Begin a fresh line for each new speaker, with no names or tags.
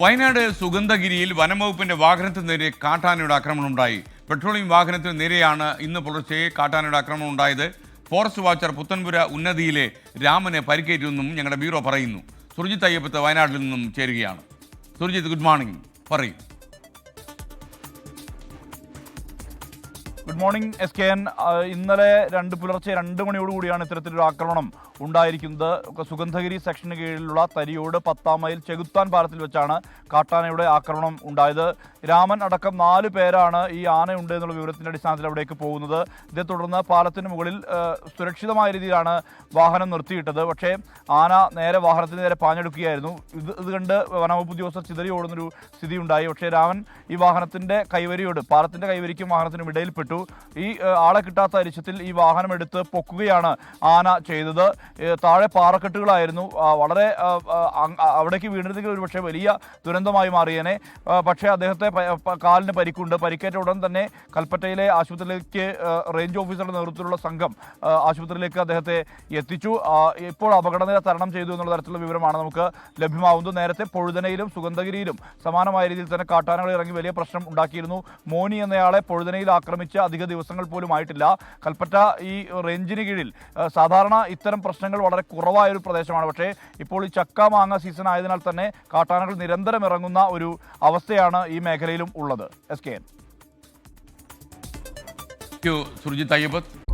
വയനാട് സുഗന്ധഗിരിയിൽ വനംവകുപ്പിന്റെ വാഹനത്തിന് നേരെ കാട്ടാനയുടെ ആക്രമണം ഉണ്ടായി. പെട്രോളിയം വാഹനത്തിന് നേരെയാണ് ഇന്ന് പുലർച്ചെ കാട്ടാനയുടെ ആക്രമണം ഉണ്ടായത്. ഫോറസ്റ്റ് വാച്ചർ പുത്തൻപുര ഉന്നതിയിലെ രാമനെ പരിക്കേറ്റെന്നും ഞങ്ങളുടെ ബ്യൂറോ പറയുന്നു. സുർജിത് അയ്യപ്പത്ത് വയനാട്ടിൽ നിന്നും ചേരുകയാണ്. സുർജിത് ഗുഡ് മോർണിംഗ് പറയൂ.
Good morning S K N ഇന്നലെ രണ്ട് പുലർച്ചെ രണ്ട് മണിയോടുകൂടിയാണ് ഇത്തരത്തിലൊരു ആക്രമണം ഉണ്ടായിരിക്കുന്നത്. സുഗന്ധഗിരി സെക്ഷന് കീഴിലുള്ള തരിയോട് പത്താം മൈൽ ചെകുത്താൻ പാലത്തിൽ വെച്ചാണ് കാട്ടാനയുടെ ആക്രമണം ഉണ്ടായത്. രാമൻ അടക്കം നാല് പേരാണ് ഈ ആനയുണ്ട് എന്നുള്ള വിവരത്തിന്റെ അടിസ്ഥാനത്തിൽ അവിടേക്ക് പോകുന്നത്. ഇതേ തുടർന്ന് പാലത്തിന് മുകളിൽ സുരക്ഷിതമായ രീതിയിലാണ് വാഹനം നിർത്തിയിട്ടത്. പക്ഷേ ആന നേരെ വാഹനത്തിന് നേരെ പാഞ്ഞെടുക്കുകയായിരുന്നു. ഇത് ഇത് കണ്ട് വനവകുപ്പ് ഉദ്യോഗസ്ഥർ ചിതറി ഓടുന്നൊരു സ്ഥിതി ഉണ്ടായി പക്ഷേ രാമൻ ഈ വാഹനത്തിന്റെ കൈവരിയോട് പാലത്തിന്റെ കൈവരിക്കും വാഹനത്തിനും ഇടയിൽപ്പെട്ടു. ഈ ആളെ കിട്ടാത്ത അരിച്ചത്തിൽ ഈ വാഹനം എടുത്ത് പൊക്കുകയാണ് ആന ചെയ്തത്. താഴെ പാറക്കെട്ടുകളായിരുന്നു. വളരെ അവിടേക്ക് വീണിരുന്നെങ്കിൽ ഒരു പക്ഷേ വലിയ ദുരന്തമായി മാറിയേനെ. പക്ഷേ അദ്ദേഹത്തെ കാലിന് പരിക്കുണ്ട്. പരിക്കേറ്റ ഉടൻ തന്നെ കൽപ്പറ്റയിലെ ആശുപത്രിയിലേക്ക് റേഞ്ച് ഓഫീസറുടെ നേതൃത്വത്തിലുള്ള സംഘം ആശുപത്രിയിലേക്ക് അദ്ദേഹത്തെ എത്തിച്ചു. ഇപ്പോൾ അപകടനില തരണം ചെയ്തു എന്നുള്ള തരത്തിലുള്ള വിവരമാണ് നമുക്ക് ലഭ്യമാവുന്നത്. നേരത്തെ പൊഴുതനയിലും സുഗന്ധഗിരിയിലും സമാനമായ രീതിയിൽ തന്നെ കാട്ടാനകൾ ഇറങ്ങി വലിയ പ്രശ്നം ഉണ്ടാക്കിയിരുന്നു. മോനി എന്നയാളെ പൊഴുതനയിൽ ആക്രമിച്ച് അധിക ദിവസങ്ങൾ പോലും ആയിട്ടില്ല. കൽപ്പറ്റ ഈ റേഞ്ചിന് കീഴിൽ സാധാരണ ഇത്തരം പ്രശ്നങ്ങൾ വളരെ കുറവായ ഒരു പ്രദേശമാണ്. പക്ഷേ ഇപ്പോൾ ഈ ചക്ക മാങ്ങ സീസൺ ആയതിനാൽ തന്നെ കാട്ടാനകൾ നിരന്തരം ഇറങ്ങുന്ന ഒരു അവസ്ഥയാണ് ഈ മേഖലയിലും ഉള്ളത്. S K N.
അയ്യപ്പത്ത്